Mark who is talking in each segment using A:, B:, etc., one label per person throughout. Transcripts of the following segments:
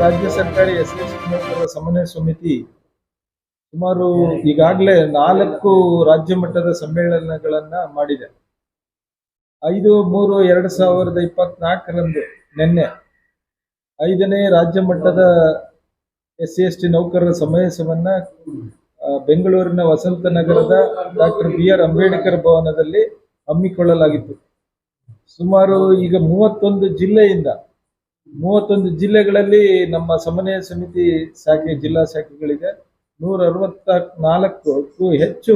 A: ರಾಜ್ಯ ಸರ್ಕಾರಿ S S ಸಮನ್ವಯ ಸಮಿತಿ ಸುಮಾರು ಈಗಾಗಲೇ ನಾಲ್ಕು ರಾಜ್ಯ ಮಟ್ಟದ ಸಮ್ಮೇಳನಗಳನ್ನ ಮಾಡಿದೆ. ಐದು, ಮೂರು, ಎರಡು ಸಾವಿರದ ಇಪ್ಪತ್ನಾಲ್ಕರಂದು ನಿನ್ನೆ ಐದನೇ ರಾಜ್ಯ ಮಟ್ಟದ ಎಸ್ ಸಿ ಎಸ್ ಟಿ ನೌಕರರ ಸಮಾವೇಶವನ್ನ ಬೆಂಗಳೂರಿನ ವಸಂತ ನಗರದ ಡಾಕ್ಟರ್ ಬಿ ಆರ್ ಅಂಬೇಡ್ಕರ್ ಭವನದಲ್ಲಿ ಹಮ್ಮಿಕೊಳ್ಳಲಾಗಿತ್ತು. ಸುಮಾರು ಈಗ ಮೂವತ್ತೊಂದು ಜಿಲ್ಲೆಯಿಂದ ಮೂವತ್ತೊಂದು ಜಿಲ್ಲೆಗಳಲ್ಲಿ ನಮ್ಮ ಸಮನ್ವಯ ಸಮಿತಿ ಶಾಖೆ, ಜಿಲ್ಲಾ ಶಾಖೆಗಳಿದೆ. ನೂರ ಅರವತ್ತ ನಾಲ್ಕಕ್ಕೂ ಹೆಚ್ಚು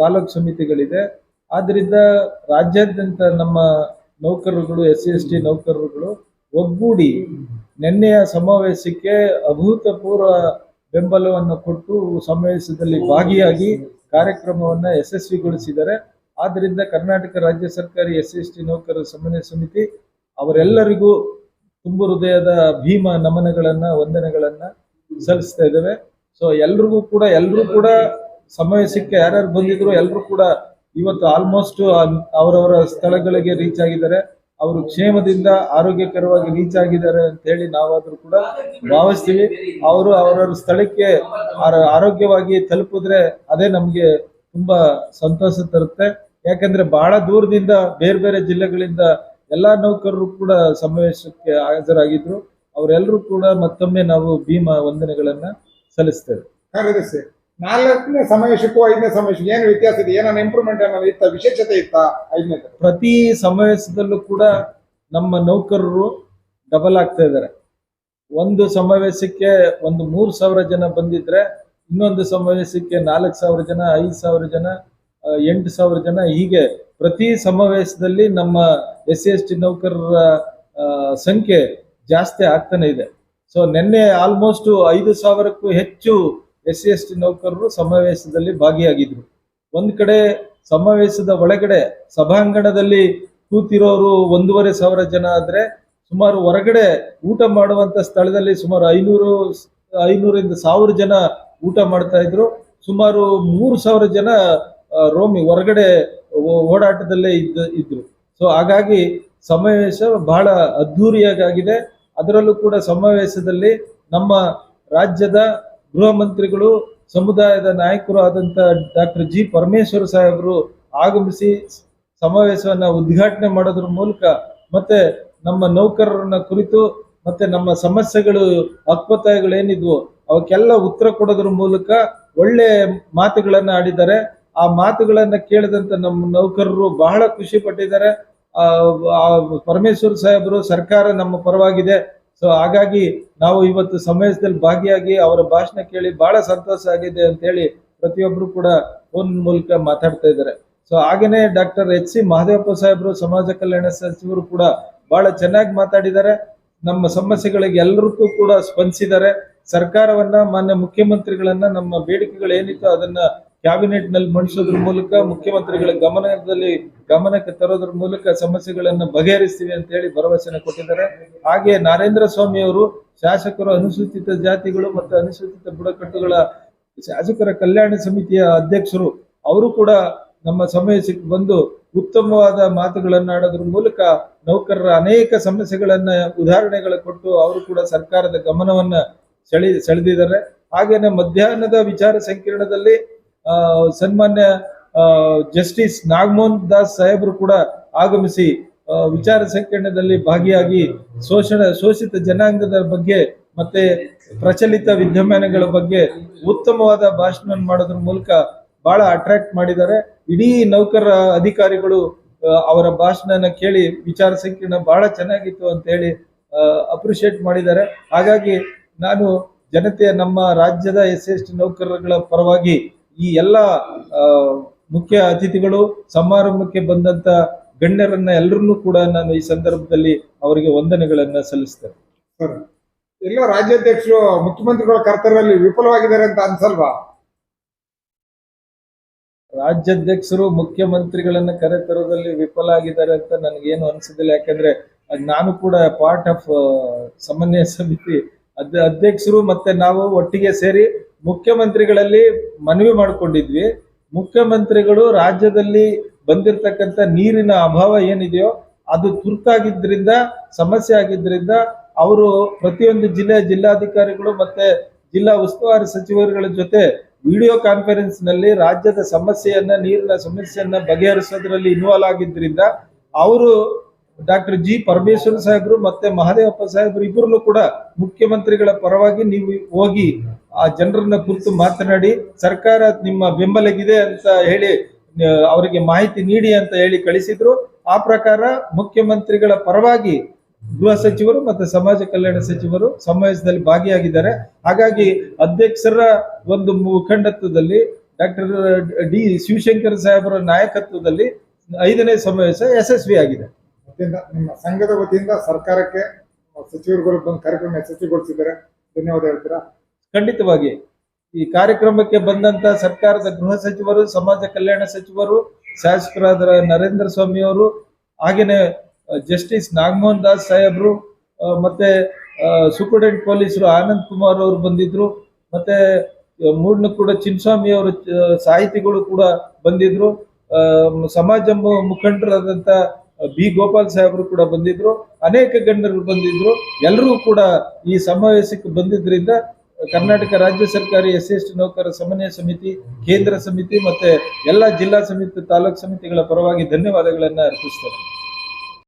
A: ತಾಲೂಕು ಸಮಿತಿಗಳಿದೆ. ಆದ್ದರಿಂದ ರಾಜ್ಯಾದ್ಯಂತ ನಮ್ಮ ನೌಕರರುಗಳು ಎಸ್ ಸಿ ಎಸ್ ಟಿ ನೌಕರರುಗಳು ಒಗ್ಗೂಡಿ ನಿನ್ನೆಯ ಸಮಾವೇಶಕ್ಕೆ ಅಭೂತಪೂರ್ವ ಬೆಂಬಲವನ್ನು ಕೊಟ್ಟು ಸಮಾವೇಶದಲ್ಲಿ ಭಾಗಿಯಾಗಿ ಕಾರ್ಯಕ್ರಮವನ್ನು ಯಶಸ್ವಿಗೊಳಿಸಿದ್ದಾರೆ. ಆದ್ದರಿಂದ ಕರ್ನಾಟಕ ರಾಜ್ಯ ಸರ್ಕಾರಿ ಎಸ್ ಎಸ್ ಟಿ ನೌಕರರ ಸಮನ್ವಯ ಸಮಿತಿ ಅವರೆಲ್ಲರಿಗೂ ತುಂಬು ಹೃದಯದ ಭೀಮ ನಮನಗಳನ್ನ, ವಂದನೆಗಳನ್ನ ಸಲ್ಲಿಸ್ತಾ ಇದ್ದೇವೆ. ಸೊ ಎಲ್ರಿಗೂ ಕೂಡ ಎಲ್ಲರೂ ಕೂಡ ಸಮಾವೇಶಕ್ಕೆ ಯಾರ್ಯಾರು ಬಂದಿದ್ರು ಎಲ್ಲರೂ ಕೂಡ ಇವತ್ತು ಆಲ್ಮೋಸ್ಟ್ ಅವರವರ ಸ್ಥಳಗಳಿಗೆ ರೀಚ್ ಆಗಿದ್ದಾರೆ. ಅವರು ಕ್ಷೇಮದಿಂದ ಆರೋಗ್ಯಕರವಾಗಿ ರೀಚ್ ಆಗಿದ್ದಾರೆ ಅಂತ ಹೇಳಿ ನಾವಾದ್ರೂ ಕೂಡ ಭಾವಿಸ್ತೀವಿ. ಅವರು ಅವರವರ ಸ್ಥಳಕ್ಕೆ ಆರ- ಆರೋಗ್ಯವಾಗಿ ತಲುಪಿದ್ರೆ ಅದೇ ನಮ್ಗೆ ತುಂಬಾ ಸಂತೋಷ ತರುತ್ತೆ. ಯಾಕಂದ್ರೆ ಬಹಳ ದೂರದಿಂದ ಬೇರೆ ಬೇರೆ ಜಿಲ್ಲೆಗಳಿಂದ ಎಲ್ಲಾ ನೌಕರರು ಕೂಡ ಸಮಾವೇಶಕ್ಕೆ ಹಾಜರಾಗಿದ್ರು. ಅವರೆಲ್ಲರೂ ಕೂಡ ಮತ್ತೊಮ್ಮೆ ನಾವು ಭೀಮ ವಂದನೆಗಳನ್ನ ಸಲ್ಲಿಸ್ತೇವೆ.
B: ಕಾರ್ಯದರ್ಶಿ ನಾಲ್ಕನೇ ಸಮಾವೇಶಕ್ಕೂ ಐದನೇ ಸಮಾವೇಶಕ್ಕೆ ಏನು ವ್ಯತ್ಯಾಸ ಇದೆ? ಏನಾನ ಇಂಪ್ರೂವ್ಮೆಂಟ್ ಏನಾದ್ರು ಇತ್ತ ವಿಶೇಷತೆ ಇತ್ತ ಐದನೇ
A: ಪ್ರತಿ ಸಮಾವೇಶದಲ್ಲೂ ಕೂಡ ನಮ್ಮ ನೌಕರರು ಡಬಲ್ ಆಗ್ತಾ ಇದ್ದಾರೆ. ಒಂದು ಸಮಾವೇಶಕ್ಕೆ ಒಂದು ಮೂರು ಸಾವಿರ ಜನ ಬಂದಿದ್ರೆ ಇನ್ನೊಂದು ಸಮಾವೇಶಕ್ಕೆ ನಾಲ್ಕು ಸಾವಿರ ಜನ ಐದು ಸಾವಿರ ಜನ ಎಂಟು ಸಾವಿರ ಜನ ಹೀಗೆ ಪ್ರತಿ ಸಮಾವೇಶದಲ್ಲಿ ನಮ್ಮ ಎಸ್ ಸಿ ಎಸ್ ಟಿ ನೌಕರರ ಸಂಖ್ಯೆ ಜಾಸ್ತಿ ಆಗ್ತಾನೆ ಇದೆ. ಸೊ ನಿನ್ನೆ ಆಲ್ಮೋಸ್ಟ್ ಐದು ಸಾವಿರಕ್ಕೂ ಹೆಚ್ಚು ಎಸ್ ಸಿ ಎಸ್ ಟಿ ನೌಕರರು ಸಮಾವೇಶದಲ್ಲಿ ಭಾಗಿಯಾಗಿದ್ರು. ಒಂದ್ ಕಡೆ ಸಮಾವೇಶದ ಒಳಗಡೆ ಸಭಾಂಗಣದಲ್ಲಿ ಕೂತಿರೋರು ಒಂದೂವರೆ ಸಾವಿರ ಜನ ಆದ್ರೆ ಸುಮಾರು ಹೊರಗಡೆ ಊಟ ಮಾಡುವಂತ ಸ್ಥಳದಲ್ಲಿ ಸುಮಾರು ಐನೂರು, ಐನೂರಿಂದ ಸಾವಿರ ಜನ ಊಟ ಮಾಡ್ತಾ ಇದ್ರು. ಸುಮಾರು ಮೂರು ಸಾವಿರ ಜನ ರೋಮಿ ಹೊರಗಡೆ ಓಡಾಟದಲ್ಲೇ ಇದ್ದ ಇದ್ರು. ಸೊ ಹಾಗಾಗಿ ಸಮಾವೇಶ ಬಹಳ ಅದ್ಧೂರಿಯಾಗಿದೆ ಅದರಲ್ಲೂ ಕೂಡ ಸಮಾವೇಶದಲ್ಲಿ ನಮ್ಮ ರಾಜ್ಯದ ಗೃಹ ಮಂತ್ರಿಗಳು, ಸಮುದಾಯದ ನಾಯಕರು ಆದಂಥ ಡಾಕ್ಟರ್ ಜಿ ಪರಮೇಶ್ವರ ಸಾಹೇಬರು ಆಗಮಿಸಿ ಸಮಾವೇಶವನ್ನ ಉದ್ಘಾಟನೆ ಮಾಡೋದ್ರ ಮೂಲಕ ಮತ್ತೆ ನಮ್ಮ ನೌಕರರನ್ನ ಕುರಿತು ಮತ್ತೆ ನಮ್ಮ ಸಮಸ್ಯೆಗಳು ಹಕ್ಕೊತ್ತಾಯಗಳೇನಿದ್ವು ಅವಕ್ಕೆಲ್ಲ ಉತ್ತರ ಕೊಡೋದ್ರ ಮೂಲಕ ಒಳ್ಳೆ ಮಾತುಗಳನ್ನ ಆಡಿದ್ದಾರೆ. ಆ ಮಾತುಗಳನ್ನ ಕೇಳಿದಂತ ನಮ್ಮ ನೌಕರರು ಬಹಳ ಖುಷಿ ಪಟ್ಟಿದ್ದಾರೆ. ಪರಮೇಶ್ವರ್ ಸಾಹೇಬರು ಸರ್ಕಾರ ನಮ್ಮ ಪರವಾಗಿದೆ. ಸೊ ಹಾಗಾಗಿ ನಾವು ಇವತ್ತು ಸಮಾವೇಶದಲ್ಲಿ ಭಾಗಿಯಾಗಿ ಅವರ ಭಾಷಣ ಕೇಳಿ ಬಹಳ ಸಂತೋಷ ಆಗಿದೆ ಅಂತ ಹೇಳಿ ಪ್ರತಿಯೊಬ್ರು ಕೂಡ ಫೋನ್ ಮೂಲಕ ಮಾತಾಡ್ತಾ ಇದ್ದಾರೆ. ಸೊ ಹಾಗೇನೆ ಡಾಕ್ಟರ್ ಎಚ್ ಸಿ ಮಹದೇವಪ್ಪ ಸಾಹೇಬರು ಸಮಾಜ ಕಲ್ಯಾಣ ಸಚಿವರು ಕೂಡ ಬಹಳ ಚೆನ್ನಾಗಿ ಮಾತಾಡಿದ್ದಾರೆ. ನಮ್ಮ ಸಮಸ್ಯೆಗಳಿಗೆ ಎಲ್ಲರಿಗೂ ಕೂಡ ಸ್ಪಂದಿಸಿದ್ದಾರೆ. ಸರ್ಕಾರವನ್ನ, ಮಾನ್ಯ ಮುಖ್ಯಮಂತ್ರಿಗಳನ್ನ, ನಮ್ಮ ಬೇಡಿಕೆಗಳು ಏನಿತ್ತು ಅದನ್ನ ಕ್ಯಾಬಿನೆಟ್ನಲ್ಲಿ ಮಂಡಿಸೋದ್ರ ಮೂಲಕ ಮುಖ್ಯಮಂತ್ರಿಗಳ ಗಮನದಲ್ಲಿ ಗಮನಕ್ಕೆ ತರೋದ್ರ ಮೂಲಕ ಸಮಸ್ಯೆಗಳನ್ನ ಬಗೆಹರಿಸ್ತೀವಿ ಅಂತ ಹೇಳಿ ಭರವಸೆನ ಕೊಟ್ಟಿದ್ದಾರೆ. ಹಾಗೆ ನಾರೇಂದ್ರ ಸ್ವಾಮಿ ಅವರು ಶಾಸಕರು ಅನುಸೂಚಿತ ಜಾತಿಗಳು ಮತ್ತು ಅನುಸೂಚಿತ ಬುಡಕಟ್ಟುಗಳ ಶಾಸಕರ ಕಲ್ಯಾಣ ಸಮಿತಿಯ ಅಧ್ಯಕ್ಷರು, ಅವರು ಕೂಡ ನಮ್ಮ ಸಮಯಕ್ಕೆ ಬಂದು ಉತ್ತಮವಾದ ಮಾತುಗಳನ್ನ ಆಡೋದ್ರ ಮೂಲಕ ನೌಕರರ ಅನೇಕ ಸಮಸ್ಯೆಗಳನ್ನ ಉದಾಹರಣೆಗಳ ಕೊಟ್ಟು ಅವರು ಕೂಡ ಸರ್ಕಾರದ ಗಮನವನ್ನ ಸೆಳೆ, ಸೆಳೆದಿದ್ದಾರೆ. ಹಾಗೇನೆ ಮಧ್ಯಾಹ್ನದ ವಿಚಾರ ಸಂಕಿರಣದಲ್ಲಿ ಸನ್ಮಾನ್ಯ ಜಸ್ಟಿಸ್ ನಾಗಮೋಹನ್ ದಾಸ್ ಸಾಹೇಬರು ಕೂಡ ಆಗಮಿಸಿ ವಿಚಾರ ಸಂಕಿರಣದಲ್ಲಿ ಭಾಗಿಯಾಗಿ ಶೋಷಣ, ಶೋಷಿತ ಜನಾಂಗದ ಬಗ್ಗೆ ಮತ್ತೆ ಪ್ರಚಲಿತ ವಿದ್ಯಮಾನಗಳ ಬಗ್ಗೆ ಉತ್ತಮವಾದ ಭಾಷಣ ಮಾಡೋದ್ರ ಮೂಲಕ ಬಹಳ ಅಟ್ರಾಕ್ಟ್ ಮಾಡಿದ್ದಾರೆ. ಇಡೀ ನೌಕರ ಅಧಿಕಾರಿಗಳು ಅವರ ಭಾಷಣನ ಕೇಳಿ ವಿಚಾರ ಸಂಕಿರಣ ಬಹಳ ಚೆನ್ನಾಗಿತ್ತು ಅಂತ ಹೇಳಿ ಅಪ್ರಿಶಿಯೇಟ್ ಮಾಡಿದ್ದಾರೆ. ಹಾಗಾಗಿ ನಾನು ಜನತೆಯ ನಮ್ಮ ರಾಜ್ಯದ ಎಸ್ ಎಸ್ ಟಿ ನೌಕರರುಗಳ ಪರವಾಗಿ ಈ ಎಲ್ಲ ಮುಖ್ಯ ಅತಿಥಿಗಳು ಸಮಾರಂಭಕ್ಕೆ ಬಂದಂತ ಗಣ್ಯರನ್ನ ಎಲ್ಲರನ್ನೂ ಕೂಡ ನಾನು ಈ ಸಂದರ್ಭದಲ್ಲಿ ಅವರಿಗೆ ವಂದನೆಗಳನ್ನ ಸಲ್ಲಿಸ್ತೇನೆ.
B: ಎಲ್ಲ ರಾಜ್ಯಾಧ್ಯಕ್ಷರು ಮುಖ್ಯಮಂತ್ರಿಗಳ ಕರ್ತವ್ಯದಲ್ಲಿ ವಿಫಲವಾಗಿದ್ದಾರೆ ಅಂತ ಅನ್ಸಲ್ವಾ?
A: ರಾಜ್ಯಾಧ್ಯಕ್ಷರು ಮುಖ್ಯಮಂತ್ರಿಗಳನ್ನ ಕರೆತರೋದಲ್ಲಿ ವಿಫಲ ಆಗಿದ್ದಾರೆ ಅಂತ ನನಗೇನು ಅನ್ಸುದಿಲ್ಲ. ಯಾಕಂದ್ರೆ ನಾನು ಕೂಡ ಪಾರ್ಟ್ ಆಫ್ ಸಮನ್ವಯ ಸಮಿತಿ ಅಧ್ಯಕ್ಷರು ಮತ್ತೆ ನಾವು ಒಟ್ಟಿಗೆ ಸೇರಿ ಮುಖ್ಯಮಂತ್ರಿಗಳಲ್ಲಿ ಮನವಿ ಮಾಡಿಕೊಂಡಿದ್ವಿ. ಮುಖ್ಯಮಂತ್ರಿಗಳು ರಾಜ್ಯದಲ್ಲಿ ಬಂದಿರತಕ್ಕಂಥ ನೀರಿನ ಅಭಾವ ಏನಿದೆಯೋ ಅದು ತುರ್ತಾಗಿದ್ದರಿಂದ, ಸಮಸ್ಯೆ ಆಗಿದ್ದರಿಂದ ಅವರು ಪ್ರತಿಯೊಂದು ಜಿಲ್ಲೆಯ ಜಿಲ್ಲಾಧಿಕಾರಿಗಳು ಮತ್ತೆ ಜಿಲ್ಲಾ ಉಸ್ತುವಾರಿ ಸಚಿವರುಗಳ ಜೊತೆ ವಿಡಿಯೋ ಕಾನ್ಫರೆನ್ಸ್ನಲ್ಲಿ ರಾಜ್ಯದ ಸಮಸ್ಯೆಯನ್ನು, ನೀರಿನ ಸಮಸ್ಯೆಯನ್ನು ಬಗೆಹರಿಸೋದ್ರಲ್ಲಿ ಇನ್ವಾಲ್ವ್ ಆಗಿದ್ದರಿಂದ ಅವರು ಡಾಕ್ಟರ್ ಜಿ ಪರಮೇಶ್ವರ್ ಸಾಹೇಬರು ಮತ್ತೆ ಮಹದೇವಪ್ಪ ಸಾಹೇಬರು ಇಬ್ಬರನ್ನು ಕೂಡ ಮುಖ್ಯಮಂತ್ರಿಗಳ ಪರವಾಗಿ ನೀವು ಹೋಗಿ ಆ ಜನರನ್ನ ಕುರಿತು ಮಾತನಾಡಿ, ಸರ್ಕಾರ ನಿಮ್ಮ ಬೆಂಬಲಗಿದೆ ಅಂತ ಹೇಳಿ ಅವರಿಗೆ ಮಾಹಿತಿ ನೀಡಿ ಅಂತ ಹೇಳಿ ಕಳಿಸಿದ್ರು. ಆ ಪ್ರಕಾರ ಮುಖ್ಯಮಂತ್ರಿಗಳ ಪರವಾಗಿ ಗೃಹ ಸಚಿವರು ಮತ್ತೆ ಸಮಾಜ ಕಲ್ಯಾಣ ಸಚಿವರು ಸಮಾವೇಶದಲ್ಲಿ ಭಾಗಿಯಾಗಿದ್ದಾರೆ. ಹಾಗಾಗಿ ಅಧ್ಯಕ್ಷರ ಒಂದು ಮುಖಂಡತ್ವದಲ್ಲಿ ಡಾಕ್ಟರ್ ಡಿ ಶಿವಶಂಕರ್ ಸಾಹೇಬರ ನಾಯಕತ್ವದಲ್ಲಿ ಐದನೇ ಸಮಾವೇಶ ಯಶಸ್ವಿಯಾಗಿದೆ.
B: ವತಿಯಿಂದ, ನಿಮ್ಮ ಸಂಘದ ವತಿಯಿಂದ ಸರ್ಕಾರಕ್ಕೆ ಸಚಿವರುಗಳು ಬಂದು ಕಾರ್ಯಕ್ರಮ ಯಶಸ್ವಿಗೊಳಿಸಿದ್ದಾರೆ. ಧನ್ಯವಾದ ಹೇಳ್ತೀರಾ?
A: ಖಂಡಿತವಾಗಿ. ಈ ಕಾರ್ಯಕ್ರಮಕ್ಕೆ ಬಂದಂತ ಸರ್ಕಾರದ ಗೃಹ ಸಚಿವರು, ಸಮಾಜ ಕಲ್ಯಾಣ ಸಚಿವರು, ಶಾಸಕರಾದ ನರೇಂದ್ರ ಸ್ವಾಮಿ ಅವರು, ಹಾಗೇನೆ ಜಸ್ಟಿಸ್ ನಾಗಮೋಹನ್ ದಾಸ್ ಸಾಹೇಬ್ರು ಮತ್ತೆ ಸೂಪರ್ಡೆಂಟ್ ಪೊಲೀಸರು ಆನಂದ್ ಕುಮಾರ್ ಅವರು ಬಂದಿದ್ರು, ಮತ್ತೆ ಮೂಡ್ನ ಕೂಡ ಚಿನ್ಸ್ವಾಮಿ ಅವರು ಸಾಹಿತಿಗಳು ಕೂಡ ಬಂದಿದ್ರು. ಸಮಾಜ ಮುಖಂಡರಾದಂತ ಬಿ ಗೋಪಾಲ್ ಸಾಹೇಬರು ಕೂಡ ಬಂದಿದ್ರು, ಅನೇಕ ಗಣ್ಯರು ಬಂದಿದ್ರು. ಎಲ್ಲರೂ ಕೂಡ ಈ ಸಮಾವೇಶಕ್ಕೆ ಬಂದಿದ್ರಿಂದ ಕರ್ನಾಟಕ ರಾಜ್ಯ ಸರ್ಕಾರಿ ಎಸ್ ಎಸ್ ಟಿ ನೌಕರ ಸಮನ್ವಯ ಸಮಿತಿ, ಕೇಂದ್ರ ಸಮಿತಿ ಮತ್ತೆ ಎಲ್ಲ ಜಿಲ್ಲಾ ಸಮಿತಿ, ತಾಲೂಕು ಸಮಿತಿಗಳ ಪರವಾಗಿ ಧನ್ಯವಾದಗಳನ್ನ ಅರ್ಪಿಸ್ತೇನೆ.